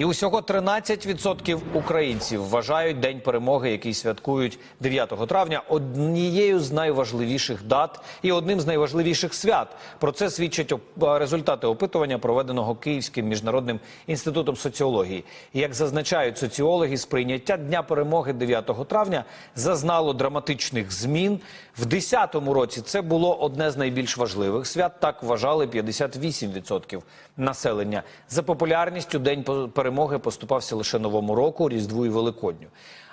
І усього 13% українців вважають День перемоги, який святкують 9 травня, однією з найважливіших дат і одним з найважливіших свят. Про це свідчать результати опитування, проведеного Київським міжнародним інститутом соціології. Як зазначають соціологи, сприйняття Дня перемоги 9 травня зазнало драматичних змін. В 10-му році це було одне з найбільш важливих свят. Так вважали 58% населення. За популярністю День по- перемоги поступався лише Новому року, Різдву і Великодню.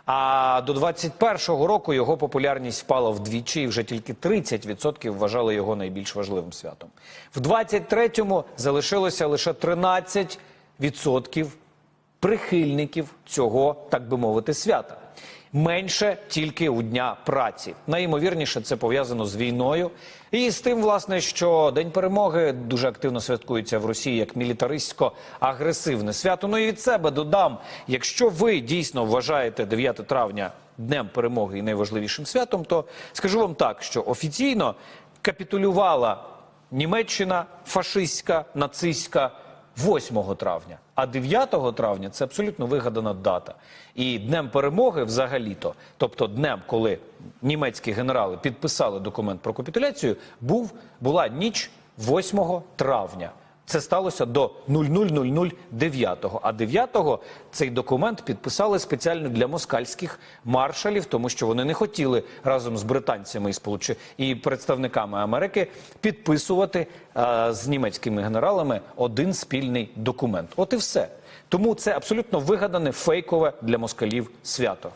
А до 21-го року його популярність впала вдвічі, і вже тільки 30% вважали його найбільш важливим святом. В 23-му залишилося лише 13% прихильників цього, так би мовити, свята. Менше тільки у дня праці. Найімовірніше це пов'язано з війною і з тим, власне, що День перемоги дуже активно святкується в Росії як мілітаристсько-агресивне свято. Ну і від себе додам, якщо ви дійсно вважаєте 9 травня днем перемоги і найважливішим святом, то скажу вам так, що офіційно капітулювала Німеччина фашистська, нацистська 8 травня, а 9 травня це абсолютно вигадана дата. І днем перемоги взагалі-то, тобто днем, коли німецькі генерали підписали документ про капітуляцію, був була ніч 8 травня. Це сталося до 00.00.9. А 9-го цей документ підписали спеціально для москальських маршалів, тому що вони не хотіли разом з британцями і сполуч... і представниками Америки підписувати е, з німецькими генералами один спільний документ. От і все. Тому це абсолютно вигадане фейкове для москалів свято.